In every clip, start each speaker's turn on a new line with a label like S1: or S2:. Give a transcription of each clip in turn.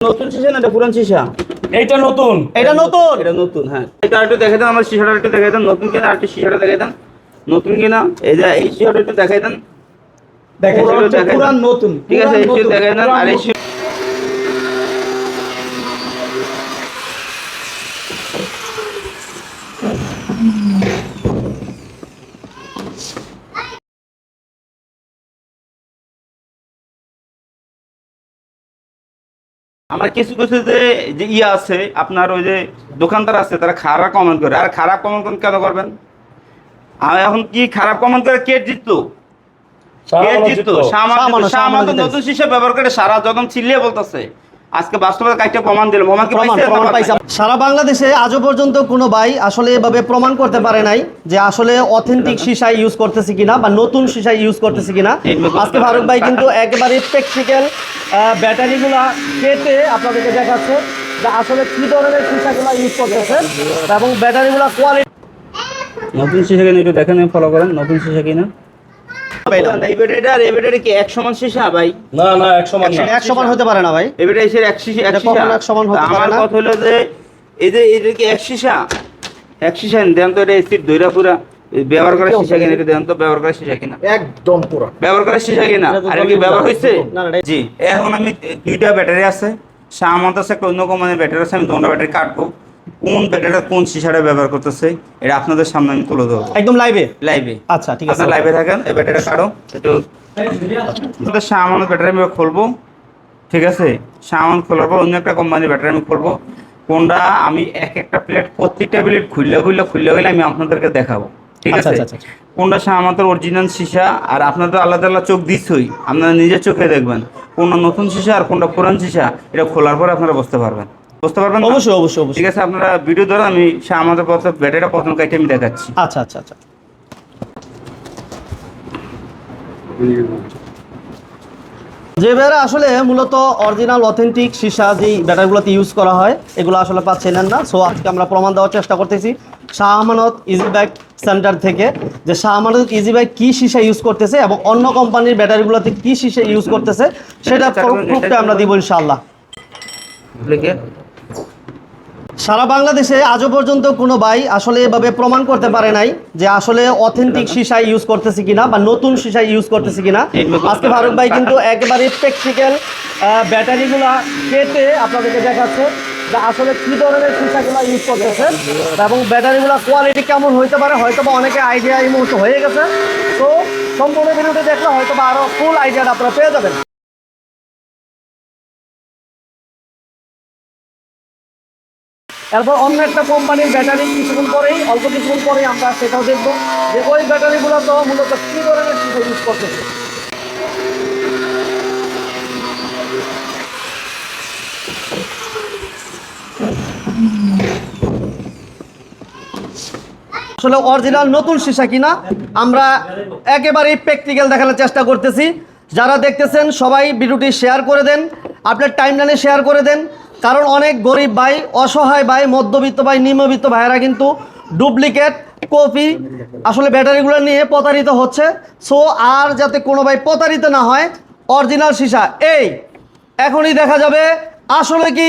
S1: নতুন শিশা না এটা পুরান শিশা
S2: এটা নতুন।
S3: এটা নতুন?
S1: এটা নতুন হ্যাঁ। এটা একটু দেখে দেন আমার শিশাটা একটু দেখে দেন নতুন কিনা আর একটু শিশাটা দেখে দেন। নতুন কিনা এই যে এই শিশাটা একটু দেখাই দেন।
S3: দেখেন
S1: দেখাই
S3: পুরান নতুন
S1: ঠিক আছে এই
S3: পুরান
S1: দেখে দেন আর এই আমার কিছু কিছু যে যে ইয়ে আছে আপনার ওই যে দোকানদার আছে তারা খারাপ কমেন্ট করে। আর খারাপ কমেন্ট কেন করবেন? আর এখন কি খারাপ কমেন্ট করে? কে জিতলো? কে জিতলো?
S3: সামান্য,
S1: নতুন শিশু ব্যবহার করে সারা যখন চিল্লিয়ে বলতেছে। আজকে বাস্তবে কাজটা প্রমাণ দিল প্রমাণ কি পাইছে?
S3: সারা বাংলাদেশে আজও পর্যন্ত কোনো ভাই আসলে এভাবে প্রমাণ করতে পারে নাই যে আসলে অথেন্টিক সীসা ইউজ করতেছে কিনা বা নতুন সীসা ইউজ করতেছে কিনা। আজকে ফারুক ভাই কিন্তু একেবারে প্র্যাকটিক্যাল ব্যাটারিগুলা কেটে আপনাদেরকে দেখাচ্ছে যে আসলে কি ধরনের সীসাগুলো ইউজ করতেছে এবং ব্যাটারিগুলো কোয়ালিটি
S1: নতুন শিশা কিনা একটু দেখেন ফলো করেন। নতুন শিশা কিনা? এই ব্যাটারিটা আর এই কি এক সমান শিশা ভাই।
S2: না না একশো না।
S3: এক সমান হতে পারে না ভাই।
S1: এই ব্যাটারি এক শিশা এক
S3: এটা এক সমান হতে পারে
S1: আমার কথা হলো যে এই যে এটা কি এক শিশা এক শিশা দেন তো এটা এসিড দইরা পুরা। ব্যবহার করা শিশা কিনা এটা দেন তো ব্যবহার করা শিশা কিনা।
S2: একদম পুরো।
S1: ব্যবহার করা শিশা কিনা? আর কি ব্যবহার জি এখন আমি দুইটা ব্যাটারি আছে। সামান্ত আছে একটা অন্য কোম্পানির ব্যাটারি আছে আমি দুটো ব্যাটারি কাটবো। কোন ব্যাটারিটা কোন শিশাটা ব্যবহার করতেছে এটা আপনাদের সামনে আমি তুলে দেবো
S3: একদম লাইভে
S1: লাইভে
S3: আচ্ছা ঠিক আছে।
S1: লাইভে থাকেন এই ব্যাটারিটা কাটো একটু আমাদের সামান্য ব্যাটারি আমি খুলবো ঠিক আছে? সামান্য খোলার পর অন্য একটা কোম্পানির ব্যাটারি আমি খুলবো কোনটা আমি এক একটা প্লেট প্রত্যেকটা প্লেট খুললে খুললে খুললে গেলে আমি আপনাদেরকে দেখাবো ঠিক
S3: আচ্ছা,
S1: আছে?
S3: আচ্ছা, আচ্ছা।
S1: কোনটা সামান্তর অরিজিনাল সীসা আর আপনাদের আলাদা আলাদা চোখ দিচ্ছই আপনারা নিজের চোখে দেখবেন কোনটা নতুন সীসা আর কোনটা পুরান সীসা এটা খোলার পরে আপনারা বুঝতে পারবেন। বুঝতে পারবেন
S3: অবশ্যই অবশ্যই অবশ্যই।
S1: ঠিক আছে আপনারা ভিডিও আমি আমাদের প্রথম ব্যাটারিটা প্রথম কাইটে আমি দেখাচ্ছি।
S3: আচ্ছা আচ্ছা আচ্ছা। যে বেড়া আসলে মূলত অরিজিনাল অথেন্টিক সীসা যেই ব্যাটারিগুলোতে ইউজ করা হয় এগুলো আসলে পাচ্ছেন না। সো আজকে আমরা প্রমাণ দেওয়ার চেষ্টা করতেছি Shah Amanat easy bag centre থেকে যে শাহ আমানত ইজি ব্যাগ কী সীসা ইউজ করতেছে এবং অন্য কোম্পানির ব্যাটারিগুলোতে কী সীসা ইউজ করতেছে সেটা প্রুফটা আমরা দিব ইনশাআল্লাহ।
S1: লিখে
S3: সারা বাংলাদেশে আজও পর্যন্ত কোনো ভাই আসলে এভাবে প্রমাণ করতে পারে নাই যে আসলে অথেন্টিক সীসা ইউজ করতেছে কিনা বা নতুন সীসা ইউজ করতেছে কিনা। আজকে ফারুক ভাই কিন্তু একেবারে প্র্যাকটিক্যাল ব্যাটারিগুলা কেটে আপনাদেরকে দেখাচ্ছে যে আসলে কি ধরনের সীসাগুলো ইউজ করতেছে এবং ব্যাটারিগুলো কোয়ালিটি কেমন হইতে পারে হয়তো বা অনেকে আইডিয়া এই মুহূর্তে হয়ে গেছে। তো সম্পূর্ণ ভিডিওতে দেখলে হয়তো বা আরও ফুল আইডিয়াটা আপনারা পেয়ে যাবেন। এরপর অন্য একটা কোম্পানির ব্যাটারি কিছুক্ষণ পরেই, অল্প কিছুক্ষণ পরেই আমরা সেটাও দেখব যে ওই ব্যাটারিগুলো তো মূলত কী ধরনের সুবিধা ইউজ করতেছে। আসলে অরিজিনাল নতুন সীসা কিনা, আমরা একেবারেই প্র্যাকটিক্যাল দেখানোর চেষ্টা করতেছি। যারা দেখতেছেন, সবাই ভিডিওটি শেয়ার করে দেন, আপনার টাইমলাইনে শেয়ার করে দেন। কারণ অনেক গরিব ভাই অসহায় ভাই মধ্যবিত্ত ভাই নিম্নবিত্ত ভাইয়েরা কিন্তু ডুপ্লিকেট কপি আসলে ব্যাটারিগুলো নিয়ে প্রতারিত হচ্ছে। সো আর যাতে কোনো ভাই প্রতারিত না হয় অরিজিনাল সীসা এই। এখনই দেখা যাবে আসলে কি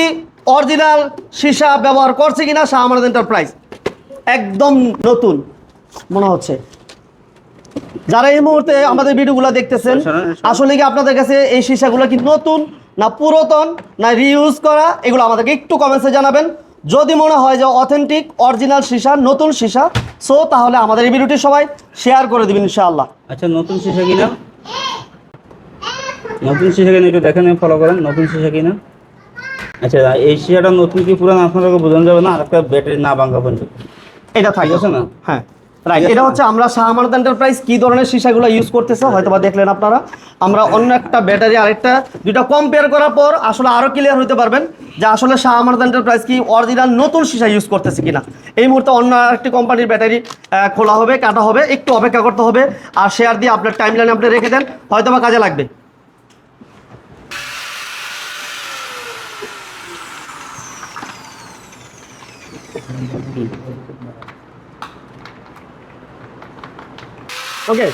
S3: অরিজিনাল সীসা ব্যবহার করছে কিনা শাহ আমাদের এন্টারপ্রাইজ একদম নতুন মনে হচ্ছে। যারা এই মুহূর্তে আমাদের ভিডিওগুলো দেখতেছেন আসলে কি আপনাদের কাছে এই সীসাগুলো কি নতুন? না পুরাতন না রিউজ করা এগুলো আমাদেরকে একটু কমেন্টসে জানাবেন। যদি মনে হয় যে অথেন্টিক অরিজিনাল সীসা নতুন সীসা সো তাহলে আমাদের এই ভিডিওটি সবাই শেয়ার করে দেবেন ইনশাআল্লাহ।
S1: আচ্ছা নতুন শিশা কিনা নতুন শিশা কিনা একটু দেখেন ফলো করেন নতুন শিশা কিনা আচ্ছা এই শিশাটা নতুন কি পুরান? আপনাদেরকে বোঝানো যাবে না আর একটা ব্যাটারি না ভাঙা পর্যন্ত।
S3: এটা
S1: ঠিক
S3: থাকে
S1: না?
S3: হ্যাঁ। রাইট এটা হচ্ছে আমরা শাহ আমানত এন্টারপ্রাইজ কি ধরনের সীসাগুলো ইউজ করতেছে হয়তো বা দেখলেন আপনারা। আমরা অন্য একটা ব্যাটারি আরেকটা দুটা কম্পেয়ার করার পর আসলে আরও ক্লিয়ার হতে পারবেন যে আসলে শাহ আমানত এন্টারপ্রাইজ কি অরিজিনাল নতুন সীসা ইউজ করতেছে কিনা। এই মুহূর্তে অন্য আরেকটি কোম্পানির ব্যাটারি খোলা হবে কাটা হবে একটু অপেক্ষা করতে হবে। আর শেয়ার দিয়ে আপনার টাইম লাইনে আপনি রেখে দেন হয়তো বা কাজে লাগবে। ওকে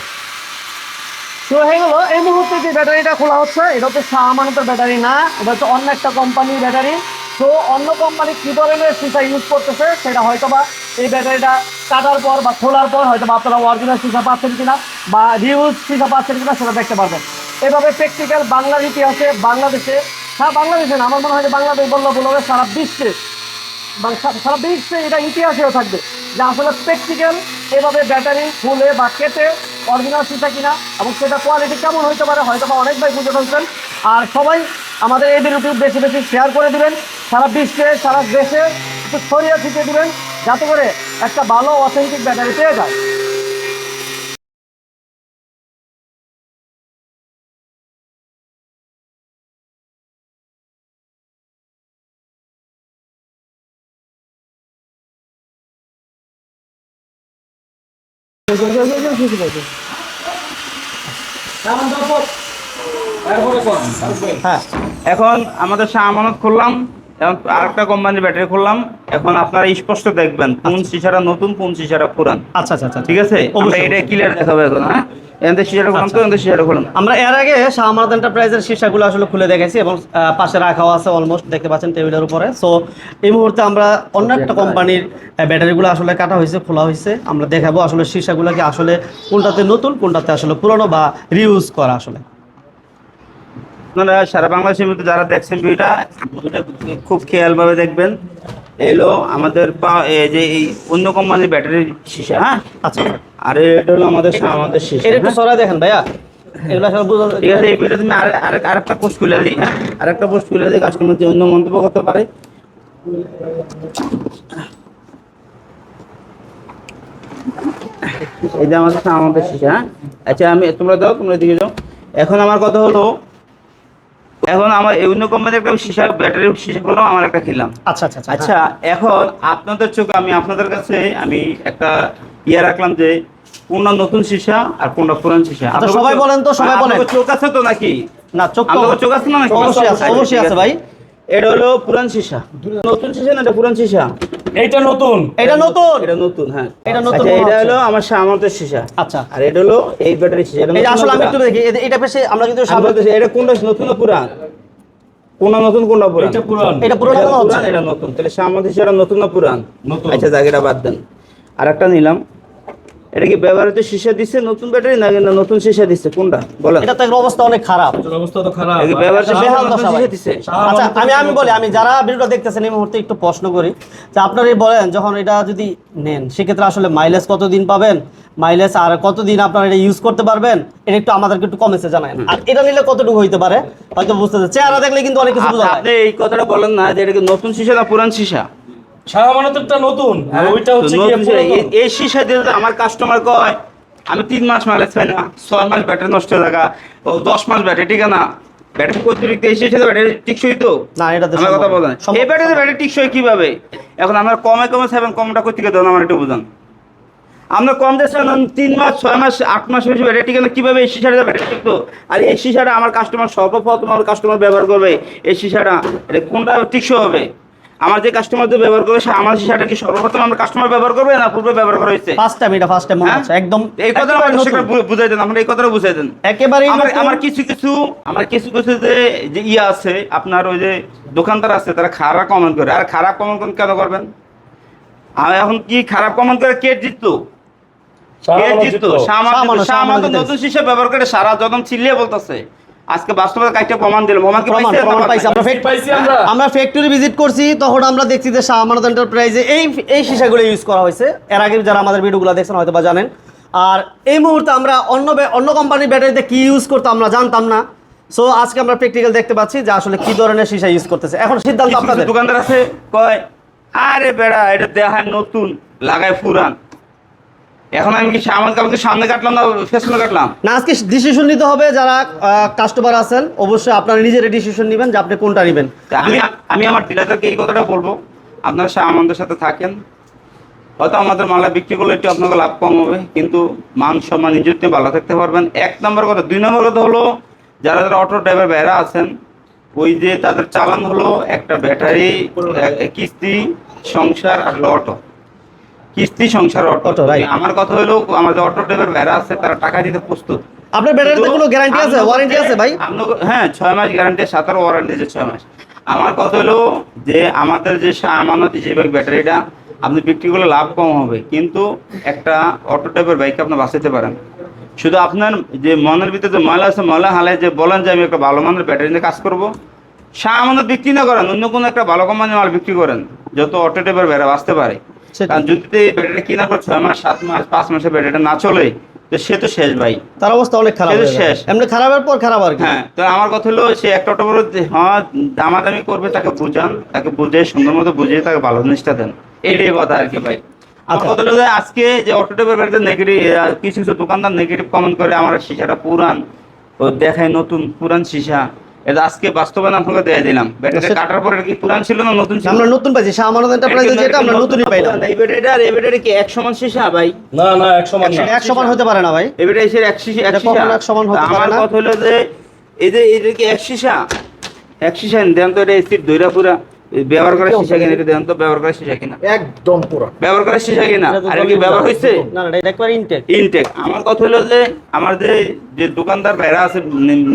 S3: তো হয়ে এই মুহূর্তে যে ব্যাটারিটা খোলা হচ্ছে, এটা হচ্ছে শাহ আমানতের ব্যাটারি না, এটা হচ্ছে অন্য একটা কোম্পানির ব্যাটারি। তো অন্য কোম্পানি কী ধরনের সিসা ইউজ করতেছে, সেটা হয়তো বা এই ব্যাটারিটা কাটার পর বা খোলার পর হয়তো বা আপনারা অরিজিনাল সিসা পাচ্ছেন কিনা বা রিউজ সিসা পাচ্ছেন কিনা সেটা দেখতে পারবেন। এভাবে প্র্যাকটিক্যাল বাংলার ইতিহাসে, বাংলাদেশে হ্যাঁ বাংলাদেশে না, আমার মনে হয় যে বাংলাদেশ বললে বলবে সারা বিশ্বে সারা বিশ্বে এটা ইতিহাসেও থাকবে যে আসলে প্র্যাকটিক্যাল এভাবে ব্যাটারি, ফুলে বা কেটে অরিজিনাল সিসা কিনা এবং সেটা কোয়ালিটি কেমন হইতে পারে হয়তো বা অনেক ভাই বুঝে ফেলছেন। আর সবাই আমাদের এই ভিডিওটি বেশি বেশি শেয়ার করে দিবেন, সারা বিশ্বে, সারা দেশে একটু ছড়িয়ে ছিটিয়ে দিবেন, যাতে করে একটা ভালো অথেন্টিক ব্যাটারি পেয়ে যায়।
S1: হ্যাঁ এখন আমাদের শাহ আমানত খুললাম এখন আরেকটা কোম্পানির ব্যাটারি খুললাম। এখন আপনারা স্পষ্ট দেখবেন কোন সিসাটা নতুন কোন সিসাটা পুরান।
S3: আচ্ছা আচ্ছা আচ্ছা
S1: ঠিক আছে? আমরা। এটা ক্লিয়ার দেখাবো এখন হ্যাঁ? খুললাম
S3: আমরা এর আগে শাহ এন্টারপ্রাইজের শীর্ষাগুলো আসলে খুলে দেখেছি এবং পাশে রাখাও আছে অলমোস্ট দেখতে পাচ্ছেন টেবিলের উপরে। সো এই মুহূর্তে আমরা অন্য একটা কোম্পানির ব্যাটারিগুলো আসলে কাটা হয়েছে খোলা হয়েছে। আমরা দেখাবো আসলে শীর্ষাগুলো কি আসলে কোনটাতে নতুন কোনটাতে আসলে পুরনো বা রিউজ করা আসলে।
S1: আপনারা সারা বাংলাদেশের মধ্যে যারা দেখছেন ভিডিওটা খুব খেয়ালভাবে দেখবেন। এলো আমাদের পা- এই যে এই অন্য কোম্পানির ব্যাটারির সিসা হ্যাঁ?
S3: আচ্ছা।
S1: আর এটা হলো আমাদের আমাদের সিসা
S3: এটা একটু
S1: হ্যাঁ?
S3: সরাই দেখেন ভাইয়া। এগুলো আসলে বুঝা
S1: ঠিক আছে এই ভিডিও তুমি আর আরেকটা পোস্ট খুলে দিই হ্যাঁ? আরেকটা পোস্ট খুলে দিই কাস্টমার যে অন্য মন্তব্য করতে পারে। এই যে আমাদের শাহ আমাদের সিসা হ্যাঁ? আচ্ছা আমি তোমরা দাও তোমরা দিকে যাও। এখন আমার কথা হলো এখন আমার এই অন্য কোম্পানির একটা সিসা ব্যাটারি সিসা করলাম আমার একটা খেলাম
S3: আচ্ছা আচ্ছা আচ্ছা।
S1: আচ্ছা এখন আপনাদের চোখে আমি আপনাদের কাছে আমি একটা ইয়ে রাখলাম যে কোনটা নতুন সীসা আর কোনটা পুরান সীসা।
S3: আচ্ছা, সবাই বলেন তো, সবাই বলেন।
S1: চোখ আছে তো নাকি?
S3: না চোখ তো
S1: চোখ আছে না নাকি?
S3: অবশ্যই আছে অবশ্যই আছে। ভাই।
S1: এটা হলো পুরান সীসা। নতুন সীসা না এটা পুরান সীসা?
S2: এইটা নতুন।
S3: এটা নতুন?
S1: এটা নতুন হ্যাঁ।
S3: এটা নতুন
S1: আচ্ছা, এটা হলো আমার সামন্তের সীসা।
S3: আচ্ছা।
S1: আর এটা হলো এই ব্যাটারি সীসা। এটা
S3: আসলে আমি একটু দেখি। এটা পেছে আমরা কিন্তু
S1: আমি এটা কোনটা নতুন না পুরান? কোনটা নতুন কোনটা পুরান?
S2: এটা পুরান।
S3: এটা পুরোনো হচ্ছে।
S1: এটা নতুন। তাহলে নতুন না পুরান?
S2: নতুন।
S1: আচ্ছা জায়গাটা বাদ দেন। আর একটা নিলাম। এটা কি ব্যবহৃত সীসা দিচ্ছে নতুন ব্যাটারি না না নতুন সীসা দিচ্ছে কোনটা? বলেন।
S3: এটা তো এর অবস্থা অনেক খারাপ।
S2: অবস্থা তো খারাপ।
S1: ব্যবহৃত সীসা
S3: আচ্ছা আমি আমি বলি আমি যারা ভিডিওটা দেখতেছেন এই মুহূর্তে একটু প্রশ্ন করি যে আপনারা বলেন যখন এটা যদি নেন সেক্ষেত্রে আসলে মাইলেজ কতদিন পাবেন? মাইলেজ আর কতদিন আপনারা এটা ইউজ করতে পারবেন? এটা একটু আমাদেরকে একটু কমেছে জানান আর এটা নিলে কতটুকু হইতে পারে? হয়তো বুঝতে চেহারা দেখলে কিন্তু অনেক কিছু বোঝা যায়।
S1: আপনি এই কথাটা বলেন না যে এটা কি নতুন সীসা না পুরান সীসা?
S2: শাহমানতেরটা নতুন আর ওইটা হচ্ছে গিয়ে।
S1: এই- সীসা দিয়ে আমার কাস্টমার কয় আমি তিন মাস মাইলেজ পাই না ছয় মাস ব্যাটারি নষ্ট হয়ে থাকা ও দশ মাস ব্যাটারি ঠিক না? ব্যাটারি অতিরিক্ত এই সীসা ব্যাটারি টিকসই তো?
S3: না এটাতে
S1: আমার কথা বলেন এই ব্যাটারি ব্যাটারি টিকসই কীভাবে? এখন আমরা কমে কমে সেভেন কমটা করতে দেন আমার একটু বুঝান। আমরা কম দিয়েছিলাম তিন মাস ছয় মাস আট মাস বেশি ব্যাটারি টিকে কীভাবে এই সিসাটা ব্যাটারি টিকতো? আর এই সিসাটা আমার কাস্টমার সর্বপ্রথম আমার কাস্টমার ব্যবহার করবে এই সিসাটা এটা কোনটা টিকসই হবে? আমার যে কাস্টমার যে ব্যবহার করবে আমার সিসাটা কি সর্বপ্রথম আমার কাস্টমার ব্যবহার করবে না পূর্বে ব্যবহার করা হয়েছে?
S3: ফার্স্ট টাইম এটা ফার্স্ট টাইম মনে
S1: হ্যাঁ?
S3: হচ্ছে একদম
S1: এই কথা
S3: একেবারে
S1: আমার
S3: নতুন।
S1: দর্শকরা বু- বুঝাই দেন আমরা এই কথাটা বুঝাই দেন।
S3: একেবারেই
S1: আমার কিছু কিছু আমার কিছু কিছু যে যে ইয়ে আছে আপনার ওই যে দোকানদার আছে তারা খারাপ কমেন্ট করে। আর খারাপ কমেন্ট কেন করবেন? আর এখন কি খারাপ কমেন্ট করে? কে জিততো? কে জিততো। সামান্য সামান্য নতুন শিশা ব্যবহার করে সারা যখন চিল্লিয়ে বলতেছে। আজকে বাস্তবে কাইটা প্রমাণ দিল মোমা কি
S3: প্রমাণ
S1: পাইছে?
S3: আমরা
S2: পাইছি। আমরা
S3: আমরা ফ্যাক্টরি ভিজিট করছি তখন আমরা দেখছি যে শাহ আমানত এন্টারপ্রাইজে এই এই সীসাগুলো ইউজ করা হয়েছে। এর আগে যারা আমাদের ভিডিওগুলো দেখছেন হয়তো বা জানেন। আর এই মুহূর্তে আমরা অন্য অন্য কোম্পানির ব্যাটারিতে কি ইউজ করতে আমরা জানতাম না। সো আজকে আমরা প্র্যাকটিক্যাল দেখতে পাচ্ছি যে আসলে কি ধরনের সীসা ইউজ করতেছে। এখন সিদ্ধান্ত আপনাদের।
S1: দোকানদার আছে কয় আরে বেড়া এটা দেখায় নতুন লাগায় পুরান। এখন আমি কি সামনে কালকে সামনে কাটলাম না পেছনে কাটলাম?
S3: না আজকে ডিসিশন নিতে হবে যারা কাস্টমার আছেন অবশ্যই আপনারা নিজেরা ডিসিশন নেবেন যে আপনি কোনটা নেবেন।
S1: আমি আমি আমার ডিলারদেরকে এই কথাটা বলব। আপনারা আমাদের সাথে থাকেন। হয়তো আমাদের মালা বিক্রি করলে একটু আপনাকে লাভ কম হবে কিন্তু মান সম্মান নিজের নিয়ে ভালো থাকতে পারবেন। এক নম্বর কথা। দুই নম্বর কথা হলো যারা যারা অটো ড্রাইভার ভাইরা আছেন ওই যে তাদের চালান হলো একটা ব্যাটারি কিস্তি সংসার আর অটো কিস্তি সংসার অটো। আমার কথা হলো আমাদের অটো ড্রাইভার ভাইরা আছে তারা টাকা দিতে প্রস্তুত।
S3: আপনার ব্যাটারিতে কোনো গ্যারান্টি আছে? ওয়ারেন্টি আছে ভাই?
S1: হ্যাঁ ছয় মাস গ্যারান্টি সাতার ওয়ারেন্টি আছে ছয় মাস। আমার কথা হলো যে আমাদের যে আমানত হিসেবে ব্যাটারিটা আপনি বিক্রি করলে লাভ কম হবে। কিন্তু একটা অটো টাইপের বাইক আপনি বাঁচাতে পারেন। শুধু আপনার যে মনের ভিতরে যে ময়লা আছে ময়লা হালায় যে বলেন যে আমি একটা ভালো মানের ব্যাটারি নিয়ে কাজ করব। সা আমাদের বিক্রি না করেন অন্য কোনো একটা ভালো কোম্পানির মাল বিক্রি করেন যত অটো টাইপের বেড়া বাঁচতে পারে। কারণ যদি ব্যাটারি কেনার পর ছয় মাস সাত মাস পাঁচ মাসে ব্যাটারিটা না চলে তো সে তো শেষ ভাই
S3: তার অবস্থা অনেক খারাপ
S1: এটা
S3: হয়ে যাবে।
S1: শেষ।
S3: এমনি খারাপের পর খারাপ আর
S1: হ্যাঁ তো আমার কথা হলো সে একটা বড় হ্যাঁ দামাদামি করবে তাকে বুঝান তাকে বুঝে সুন্দর মতো বুঝিয়ে তাকে ভালো জিনিসটা দেন এটাই কথা আর কি ভাই
S3: আচ্ছা।
S1: আজকে যে অটোটেপের বাড়িতে নেগেটিভ কিছু কিছু দোকানদার নেগেটিভ কমেন্ট করে আমার শিশাটা পুরান ও দেখায় নতুন পুরান শিশা এটা আজকে বাস্তবায়ন আপনাকে দিয়ে দিলাম। ব্যাটারি কাটার পরে কি পুরান ছিল না নতুন ছিল?
S3: আমরা নতুন পাইছি শাহ আমানত এন্টারপ্রাইজে যেটা আমরা নতুনই পাইলাম।
S1: এই ব্যাটারিটা আর এই ব্যাটারি কি এক সমান শিশা ভাই?
S2: না না এক সমান না।
S3: এক সমান হতে পারে না ভাই।
S1: এবারে এসে এক শিশা এক শিশা
S3: এক সমান হতে পারে না। আমার।
S1: কথা হলো যে এই যে এটা কি এক শিশা এক শিশা দেন তো এটা স্থির দইরা পুরা। এই ব্যবহার করা শিশা কিনা এটা দেন তো ব্যবহার করা শিশা কিনা।
S2: একদম পুরো।
S1: ব্যবহার করা শিশা কিনা? আর কি ব্যবহার
S3: না।
S1: হয়েছে?
S3: না না এটা একবার ইনটেক
S1: ইনটেক আমার কথা হলো যে আমার যে যে দোকানদার ভাইরা আছে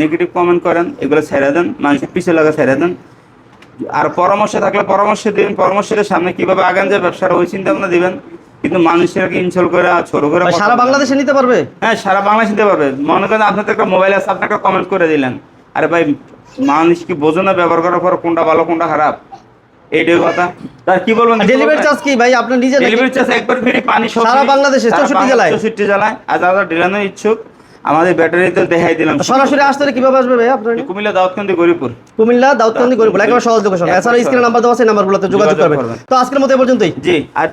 S1: নেগেটিভ কমেন্ট করেন এগুলো ছেড়ে দেন মানুষের পিছিয়ে লাগা ছেড়ে দেন। আর পরামর্শ থাকলে পরামর্শ দিবেন পরামর্শের সামনে কীভাবে আগান যায় ব্যবসাটা ওই চিন্তা ভাবনা দিবেন। কিন্তু মানুষের ইনসল করে ছোট করে
S3: সারা বাংলাদেশে নিতে পারবে?
S1: হ্যাঁ সারা বাংলা নিতে পারবে। মনে করেন আপনার একটা মোবাইল আছে আপনি একটা কমেন্ট করে দিলেন। আরে ভাই মানুষ কি বোঝো না ব্যবহার করার পর কোনটা ভালো কোনটা খারাপ? এইটাই কথা। তার কি বলবেন
S3: ডেলিভারি চার্জ কি ভাই? আপনি নিজে
S1: ডেলিভারি চার্জ একবার ফ্রি পানি সব
S3: সারা বাংলাদেশে, 64 জেলায়?
S1: 64 জেলায়। আর যারা ডিলানোর ইচ্ছুক। আমাদের ব্যাটারি তো দেখাই দিলাম।
S3: সরাসরি আসতে হলে কীভাবে আসবে ভাই আপনার?
S1: কুমিল্লা দাউদকান্দি গরিপুর
S3: কুমিল্লা দাউদকান্দি গরিব একবার সহজ লোকেশন এছাড়া স্ক্রিনে নাম্বার দেওয়া আছে নাম্বারগুলোতে যোগাযোগ করবেন। তো আজকের মতো এ পর্যন্তই।
S1: জি আর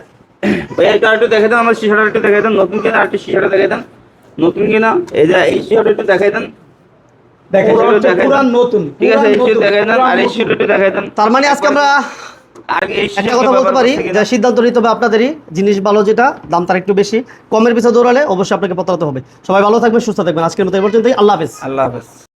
S1: ভাই একটু দেখে দেন আমার শিশাটা একটু দেখে দেন নতুন কিনা আরেকটু শিশাটা দেখে দেন। নতুন কিনা এই যে এই শিশাটা একটু দেখাই দেন।
S2: দেখেন
S1: পুরান দেখাই।
S2: নতুন
S1: ঠিক আছে এই
S2: পুরান
S1: দেখাই দেন আর এই। শিশাটা একটু দেখাই দেন।
S3: তার মানে আজকে আমরা একটা কথা বলতে পারি যে সিদ্ধান্ত নিতে হবে আপনাদেরই জিনিস ভালো যেটা দাম তার একটু বেশি। কমের পিছনে দৌড়ালে অবশ্যই আপনাকে হবে। সবাই ভালো থাকবেন সুস্থ থাকবেন। আজকের মতো এ পর্যন্তই আল্লাহ হাফেজ।
S1: আল্লাহ হাফেজ।